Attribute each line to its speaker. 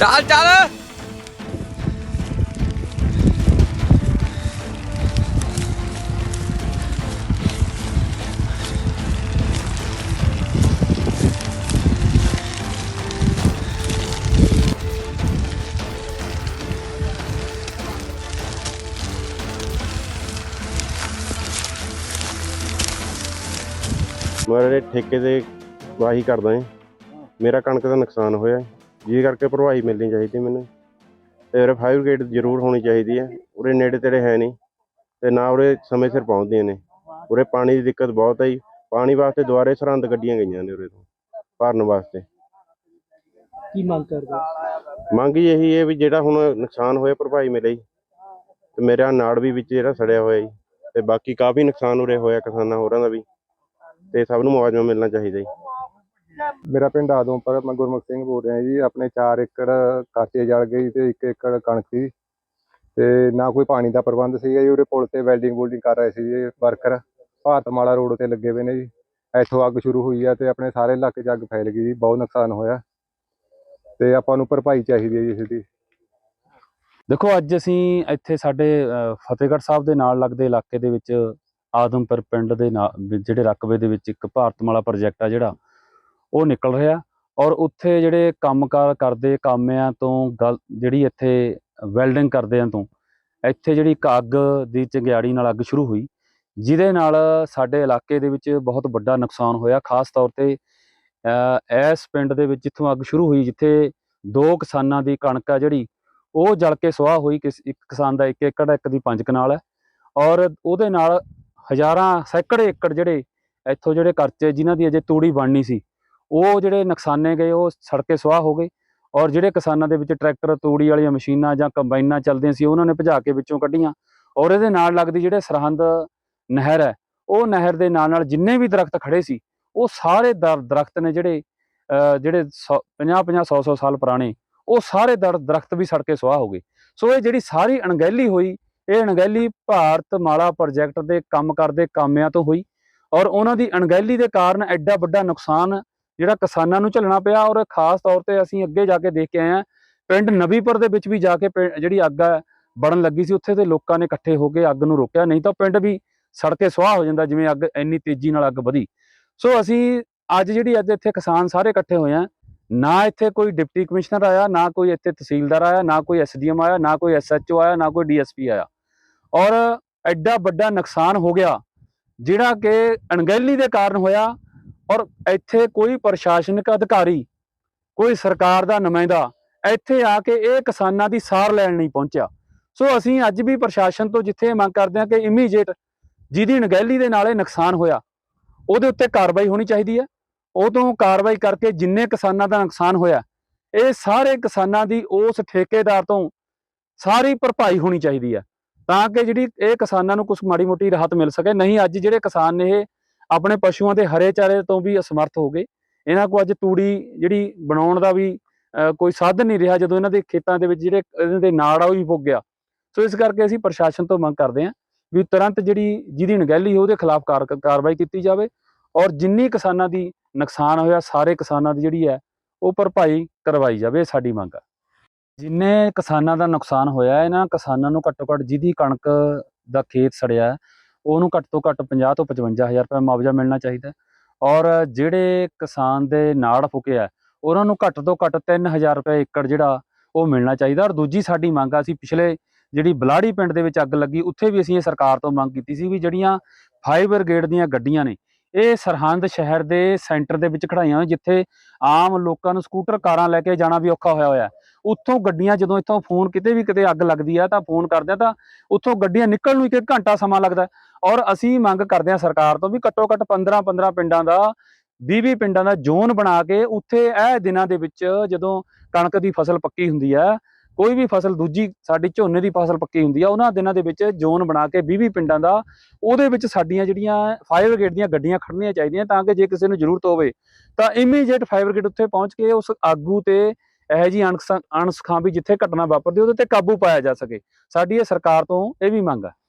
Speaker 1: ਚੱਲ ਚੱਲ।
Speaker 2: ਮੇਰੇ ਠੇਕੇ ਤੇ ਵਾਹੀ ਕਰਦਾ ਹਾਂ ਮੇਰਾ ਕਣਕ ਦਾ ਨੁਕਸਾਨ ਹੋਇਆ ਜੀ ਕਰਕੇ ਭਰਵਾਈ ਮਿਲਣੀ ਚਾਹੀਦੀ ਮੈਨੂੰ। ਤੇ ਉਰੇ ਫਾਇਰ ਗੇਟ ਜ਼ਰੂਰ ਹੋਣੀ ਚਾਹੀਦੀ ਹੈ। ਉਰੇ ਨੇੜੇ ਤੇੜੇ ਹੈ ਨਹੀਂ। ਤੇ ਨਾ ਉਰੇ ਸਮੇਂ ਸਿਰ ਪਹੁੰਚਦੀਆਂ ਨੇ। ਉਰੇ ਪਾਣੀ ਦੀ ਦਿੱਕਤ ਬਹੁਤ ਹੈ ਜੀ। ਪਾਣੀ ਵਾਸਤੇ ਦੁਆਰੇ ਸਰਹੰਦ ਗੱਡੀਆਂ ਗਈਆਂ ਨੇ ਉਰੇ ਤੋਂ। ਭਰਨ ਵਾਸਤੇ।
Speaker 3: ਕੀ ਮੰਗ ਕਰਦੇ?
Speaker 2: ਮੰਗ ਇਹੀ ਹੈ ਵੀ ਜਿਹੜਾ ਹੁਣ ਨੁਕਸਾਨ ਹੋਇਆ ਭਰਪਾਈ ਮਿਲੇ ਤੇ ਮੇਰਾ ਨਾੜ ਵੀ ਵਿੱਚ ਜਿਹੜਾ ਸੜਿਆ ਹੋਇਆ ਜੀ। ਤੇ ਬਾਕੀ ਕਾਫੀ ਨੁਕਸਾਨ ਉਰੇ ਹੋਇਆ ਕਿਸਾਨਾਂ ਹੋਰਾਂ ਦਾ ਵੀ। ਤੇ ਸਭ ਨੂੰ ਮੁਆਵਜ਼ਾ ਮਿਲਣਾ ਚਾਹੀਦਾ ਜੀ।
Speaker 4: ਮੇਰਾ ਪਿੰਡ ਆਦਮਪੁਰ ਮੈਂ ਗੁਰਮੁਖ ਸਿੰਘ ਬੋਲ ਰਿਹਾ ਜੀ। ਆਪਣੇ 4 ਏਕੜ ਕਾਚੇ ਜਲ ਗਈ ਤੇ 1 ਏਕੜ ਕਣਕ ਸੀ ਤੇ ਨਾ ਕੋਈ ਪਾਣੀ ਦਾ ਪ੍ਰਬੰਧ ਸੀਗਾ ਜੀ। ਉਰੇ ਪੁਲ ਤੇ ਵੈਲਡਿੰਗ ਵੂਲਡਿੰਗ ਕਰ ਰਹੇ ਸੀ ਜੀ ਵਰਕਰ। ਭਾਰਤਮਾਲਾ ਰੋਡ ਤੇ ਲੱਗੇ ਹੋਏ ਨੇ ਜੀ। ਇੱਥੋਂ ਅੱਗ ਸ਼ੁਰੂ ਹੋਈ ਆ ਤੇ ਆਪਣੇ ਸਾਰੇ ਇਲਾਕੇ 'ਚ ਅੱਗ ਫੈਲ ਗਈ ਜੀ। ਬਹੁਤ ਨੁਕਸਾਨ ਹੋਇਆ ਤੇ ਆਪਾਂ ਨੂੰ ਭਰਪਾਈ ਚਾਹੀਦੀ ਹੈ ਜੀ ਇਸ ਦੀ।
Speaker 5: ਦੇਖੋ, ਅੱਜ ਅਸੀਂ ਇੱਥੇ ਸਾਡੇ ਫਤਿਹਗੜ੍ਹ ਸਾਹਿਬ ਦੇ ਨਾਲ ਲੱਗਦੇ ਇਲਾਕੇ ਦੇ ਵਿੱਚ ਆਦਮਪੁਰ ਪਿੰਡ ਦੇ ਨਾਲ, ਜਿਹੜੇ ਰਕਬੇ ਦੇ ਵਿੱਚ ਇੱਕ ਭਾਰਤਮਾਲਾ ਪ੍ਰੋਜੈਕਟ ਆ ਜਿਹੜਾ ਉਹ ਨਿਕਲ ਰਿਹਾ ਔਰ ਉੱਥੇ ਜਿਹੜੇ ਕੰਮਕਾਰ ਕਰਦੇ ਕਾਮਿਆਂ ਤੋਂ ਗੱਲ, ਜਿਹੜੀ ਇੱਥੇ ਵੈਲਡਿੰਗ ਕਰਦਿਆਂ ਤੋਂ, ਇੱਥੇ ਜਿਹੜੀ ਇੱਕ ਅੱਗ ਦੀ ਚੰਗਿਆੜੀ ਨਾਲ ਅੱਗ ਸ਼ੁਰੂ ਹੋਈ, ਜਿਹਦੇ ਨਾਲ ਸਾਡੇ ਇਲਾਕੇ ਦੇ ਵਿੱਚ ਬਹੁਤ ਵੱਡਾ ਨੁਕਸਾਨ ਹੋਇਆ, ਖਾਸ ਤੌਰ ਤੇ ਇਸ ਪਿੰਡ ਦੇ ਵਿੱਚ ਜਿੱਥੋਂ ਅੱਗ ਸ਼ੁਰੂ ਹੋਈ, ਜਿੱਥੇ ਦੋ ਕਿਸਾਨਾਂ ਦੀ ਕਣਕ ਆ ਜਿਹੜੀ, ਉਹ ਜਲ ਕੇ ਸੁਆਹ ਹੋਈ, ਕਿਸ, ਇੱਕ ਕਿਸਾਨ ਦਾ ਇੱਕ ਏਕੜ, ਇੱਕ ਦੀ ਪੰਜ ਕਨਾਲ ਹੈ ਔਰ ਉਹਦੇ ਨਾਲ ਹਜ਼ਾਰਾਂ ਸੈਂਕੜੇ ਏਕੜ ਜਿਹੜੇ ਇੱਥੋਂ ਜਿਹੜੇ ਕਰਚੇ ਜਿਨ੍ਹਾਂ ਦੀ ਅਜੇ ਤੂੜੀ ਬਣਨੀ ਸੀ ਉਹ ਜਿਹੜੇ ਨੁਕਸਾਨੇ ਗਏ, ਉਹ ਸੜ ਕੇ ਸੁਆਹ ਹੋ ਗਏ ਔਰ ਜਿਹੜੇ ਕਿਸਾਨਾਂ ਦੇ ਵਿੱਚ ਟਰੈਕਟਰ, ਤੂੜੀ ਵਾਲੀਆਂ ਮਸ਼ੀਨਾਂ ਜਾਂ ਕੰਬਾਈਨਾਂ ਚੱਲਦੀਆਂ ਸੀ, ਉਹਨਾਂ ਨੇ ਭਜਾ ਕੇ ਵਿੱਚੋਂ ਕੱਢੀਆਂ ਔਰ ਇਹਦੇ ਨਾਲ ਲੱਗਦੀ ਜਿਹੜੇ ਸਰਹੰਦ ਨਹਿਰ ਹੈ, ਉਹ ਨਹਿਰ ਦੇ ਨਾਲ ਨਾਲ ਜਿੰਨੇ ਵੀ ਦਰਖਤ ਖੜੇ ਸੀ, ਉਹ ਸਾਰੇ ਦਰ- ਦਰਖਤ ਨੇ ਜਿਹੜੇ, ਅਹ ਜਿਹੜੇ 50 50 100 100 ਸਾਲ ਪੁਰਾਣੇ, ਉਹ ਸਾਰੇ ਦਰ, ਦਰਖਤ ਵੀ ਸੜ ਕੇ ਸੁਆਹ ਹੋ ਗਏ। ਸੋ ਇਹ ਜਿਹੜੀ ਸਾਰੀ ਅਣਗਹਿਲੀ ਹੋਈ, ਇਹ ਅਣਗਹਿਲੀ ਭਾਰਤ ਮਾਲਾ ਪ੍ਰੋਜੈਕਟ ਦੇ ਕੰਮ ਕਰਦੇ ਕਾਮਿਆਂ ਤੋਂ ਹੋਈ ਔਰ ਉਹਨਾਂ ਦੀ ਅਣਗਹਿਲੀ ਦੇ ਕਾਰਨ ਐਡਾ ਵੱਡਾ ਨੁਕਸਾਨ ਜਿਹੜਾ ਕਿਸਾਨਾਂ ਨੂੰ ਝੱਲਣਾ ਪਿਆ ਔਰ ਖਾਸ ਤੌਰ ਤੇ ਅਸੀਂ ਅੱਗੇ ਜਾ ਕੇ ਦੇਖ ਕੇ ਆਏ ਹਾਂ, ਪਿੰਡ ਨਵੀਪੁਰ ਦੇ ਵਿੱਚ ਵੀ ਜਾ ਕੇ ਪਿੰ- ਜਿਹੜੀ ਅੱਗ ਹੈ ਬੜਨ ਲੱਗੀ ਸੀ, ਉੱਥੇ ਦੇ ਲੋਕਾਂ ਨੇ ਇਕੱਠੇ ਹੋ ਕੇ ਅੱਗ ਨੂੰ ਰੋਕਿਆ, ਨਹੀਂ ਤਾਂ ਪਿੰਡ ਵੀ ਸੜ ਕੇ ਸੁਆਹ ਹੋ ਜਾਂਦਾ ਜਿਵੇਂ ਅੱਗ ਇੰਨੀ ਤੇਜ਼ੀ ਨਾਲ ਅੱਗ ਵਧੀ। ਸੋ ਅਸੀਂ ਅੱਜ ਜਿਹੜੀ ਅੱਜ ਇੱਥੇ ਕਿਸਾਨ ਸਾਰੇ ਇਕੱਠੇ ਹੋਏ ਆ ਨਾ ਇੱਥੇ ਕੋਈ ਡਿਪਟੀ ਕਮਿਸ਼ਨਰ ਆਇਆ, ਨਾ ਕੋਈ ਇੱਥੇ ਤਹਿਸੀਲਦਾਰ ਆਇਆ, ਨਾ ਕੋਈ ਐਸਡੀਐਮ ਆਇਆ, ਨਾ ਕੋਈ ਐਸਐਚਓ ਆਇਆ, ਨਾ ਕੋਈ ਡੀਐਸਪੀ ਆਇਆ। ਔਰ ਐਡਾ ਵੱਡਾ ਨੁਕਸਾਨ ਹੋ ਗਿਆ, ਜਿਹੜਾ ਕਿ ਅਣਗਹਿਲੀ ਦੇ ਕਾਰਨ ਹੋਇਆ ਔਰ ਇੱਥੇ ਕੋਈ ਪ੍ਰਸ਼ਾਸਨਿਕ ਅਧਿਕਾਰੀ, ਕੋਈ ਸਰਕਾਰ ਦਾ ਨੁਮਾਇੰਦਾ, ਇੱਥੇ ਆ ਕੇ ਇਹ ਕਿਸਾਨਾਂ ਦੀ ਸਾਰ ਲੈਣ ਨਹੀਂ ਪਹੁੰਚਿਆ। ਸੋ ਅਸੀਂ ਅੱਜ ਵੀ ਪ੍ਰਸ਼ਾਸਨ ਤੋਂ ਜਿੱਥੇ ਇਹ ਮੰਗ ਕਰਦੇ ਹਾਂ ਕਿ ਇਮੀਡੀਏਟ ਜਿਹਦੀ ਅਣਗਹਿਲੀ ਦੇ ਨਾਲ ਇਹ ਨੁਕਸਾਨ ਹੋਇਆ, ਉਹਦੇ ਉੱਤੇ ਕਾਰਵਾਈ ਹੋਣੀ ਚਾਹੀਦੀ ਹੈ। ਉਹ ਤੋਂ ਕਾਰਵਾਈ ਕਰਕੇ ਜਿੰਨੇ ਕਿਸਾਨਾਂ ਦਾ ਨੁਕਸਾਨ ਹੋਇਆ, ਇਹ ਸਾਰੇ ਕਿਸਾਨਾਂ ਦੀ ਉਸ ਠੇਕੇਦਾਰ ਤੋਂ ਸਾਰੀ ਭਰਪਾਈ ਹੋਣੀ ਚਾਹੀਦੀ ਹੈ, ਤਾਂ ਕਿ ਜਿਹੜੀ ਇਹ ਕਿਸਾਨਾਂ ਨੂੰ ਕੁਝ ਮਾੜੀ ਮੋਟੀ ਰਾਹਤ ਮਿਲ ਸਕੇ। ਨਹੀਂ, ਅੱਜ ਜਿਹੜੇ ਕਿਸਾਨ ਨੇ ਇਹ ਆਪਣੇ ਪਸ਼ੂਆਂ ਦੇ ਹਰੇ ਚਾਰੇ ਤੋਂ ਵੀ ਅਸਮਰਥ ਹੋ ਗਏ। ਇਹਨਾਂ ਕੋਲ ਅੱਜ ਤੂੜੀ ਜਿਹੜੀ ਬਣਾਉਣ ਦਾ ਵੀ ਕੋਈ ਸਾਧਨ ਨਹੀਂ ਰਿਹਾ, ਜਦੋਂ ਇਹਨਾਂ ਦੇ ਖੇਤਾਂ ਦੇ ਵਿੱਚ ਜਿਹੜੇ ਇਹਨਾਂ ਦੇ ਨਾੜ ਆ ਉਹ ਵੀ ਪੁੱਗ ਗਿਆ। ਸੋ ਇਸ ਕਰਕੇ ਅਸੀਂ ਪ੍ਰਸ਼ਾਸਨ ਤੋਂ ਮੰਗ ਕਰਦੇ ਹਾਂ ਵੀ ਤੁਰੰਤ ਜਿਹੜੀ ਜਿਹਦੀ ਅਣਗਹਿਲੀ ਉਹਦੇ ਖਿਲਾਫ ਕਾਰ- ਕਾਰਵਾਈ ਕੀਤੀ ਜਾਵੇ ਔਰ ਜਿੰਨੀ ਕਿਸਾਨਾਂ ਦੀ ਨੁਕਸਾਨ ਹੋਇਆ, ਸਾਰੇ ਕਿਸਾਨਾਂ ਦੀ ਜਿਹੜੀ ਹੈ ਉਹ ਭਰਪਾਈ ਕਰਵਾਈ ਜਾਵੇ ਸਾਡੀ ਮੰਗ ਹੈ ਜਿੰਨੇ ਕਿਸਾਨਾਂ ਦਾ ਨੁਕਸਾਨ ਹੋਇਆ, ਇਹਨਾਂ ਕਿਸਾਨਾਂ ਨੂੰ ਘੱਟੋ ਘੱਟ ਜਿਹਦੀ ਕਣਕ ਦਾ ਖੇਤ ਸੜਿਆ ਉਹਨੂੰ ਘੱਟ ਤੋਂ ਘੱਟ 50 ਤੋਂ 55000 ਰੁਪਏ ਮੁਆਵਜ਼ਾ ਮਿਲਣਾ ਚਾਹੀਦਾ ਔਰ ਜਿਹੜੇ ਕਿਸਾਨ ਦੇ ਨਾੜ ਫੁਕਿਆ ਹੈ, ਉਹਨਾਂ ਨੂੰ ਘੱਟ ਤੋਂ ਘੱਟ 3000 ਰੁਪਏ ਏਕੜ ਜਿਹੜਾ ਉਹ ਮਿਲਣਾ ਚਾਹੀਦਾ। ਔਰ ਦੂਜੀ ਸਾਡੀ ਮੰਗ ਆ ਅਸੀਂ ਪਿਛਲੇ ਜਿਹੜੀ ਬਲਾੜੀ ਪਿੰਡ ਦੇ ਵਿੱਚ ਅੱਗ ਲੱਗੀ ਉੱਥੇ ਵੀ ਅਸੀਂ ਇਹ ਸਰਕਾਰ ਤੋਂ ਮੰਗ ਕੀਤੀ ਸੀ ਵੀ ਜਿਹੜੀਆਂ ਫਾਇਰ ਬ੍ਰਿਗੇਡ ਦੀਆਂ ਗੱਡੀਆਂ ਨੇ ਇਹ ਸਰਹੰਦ ਸ਼ਹਿਰ ਦੇ ਸੈਂਟਰ ਦੇ ਵਿੱਚ ਖੜਾਈਆਂ ਹੋਈਆਂ, ਜਿੱਥੇ ਆਮ ਲੋਕਾਂ ਨੂੰ ਸਕੂਟਰ, ਕਾਰਾਂ ਲੈ ਕੇ ਜਾਣਾ ਵੀ ਔਖਾ ਹੋਇਆ ਹੋਇਆ। ਉੱਥੋਂ ਗੱਡੀਆਂ ਜਦੋਂ ਇੱਥੋਂ ਫੋਨ ਕਿਤੇ ਵੀ ਕਿਤੇ ਅੱਗ ਲੱਗਦੀ ਆ, ਤਾਂ ਫੋਨ ਕਰਦੇ ਆ, ਤਾਂ ਉੱਥੋਂ ਗੱਡੀਆਂ ਨਿਕਲਣ ਨੂੰ ਇੱਕ ਇੱਕ ਘੰਟਾ ਸਮਾਂ ਲੱਗਦਾ। ਔਰ ਅਸੀਂ ਮੰਗ ਕਰਦੇ ਹਾਂ ਸਰਕਾਰ ਤੋਂ ਵੀ ਘੱਟੋ ਘੱਟ 15 15 ਪਿੰਡਾਂ ਦਾ 20 20 ਪਿੰਡਾਂ ਦਾ ਜ਼ੋਨ ਬਣਾ ਕੇ ਉੱਥੇ ਇਹ ਦਿਨਾਂ ਦੇ ਵਿੱਚ ਜਦੋਂ ਕਣਕ ਦੀ ਫਸਲ ਪੱਕੀ ਹੁੰਦੀ ਆ ਕੋਈ ਵੀ ਫਸਲ ਦੂਜੀ ਸਾਡੀ ਝੋਨੇ ਦੀ ਫਸਲ ਪੱਕੀ ਹੁੰਦੀ ਆ, ਉਹਨਾਂ ਦਿਨਾਂ ਦੇ ਵਿੱਚ ਜ਼ੋਨ ਬਣਾ ਕੇ 20 20 ਪਿੰਡਾਂ ਦਾ ਉਹਦੇ ਵਿੱਚ ਸਾਡੀਆਂ ਜਿਹੜੀਆਂ ਫਾਇਰ ਬ੍ਰਿਗੇਡ ਦੀਆਂ ਗੱਡੀਆਂ ਖੜਨੀਆਂ ਚਾਹੀਦੀਆਂ ਤਾਂ ਕਿ ਜੇ ਕਿਸੇ ਨੂੰ ਜ਼ਰੂਰਤ ਹੋਵੇ ਤਾਂ ਇਮੀਡੀਏਟ ਫਾਇਰ ਬ੍ਰਿਗੇਡ ਉੱਥੇ ਪਹੁੰਚ ਕੇ ਉਸ ਆਗੂ ਤੇ ਇਹੋ ਜਿਹੀ ਅਣਸ ਅਣਸਖਾਂ ਵੀ ਜਿੱਥੇ ਘਟਨਾ ਵਾਪਰਦੀ ਉਹਦੇ ਤੇ ਕਾਬੂ ਪਾਇਆ ਜਾ ਸਕੇ। ਸਾਡੀ ਇਹ ਸਰਕਾਰ ਤੋਂ ਇਹ ਵੀ ਮੰਗ ਆ।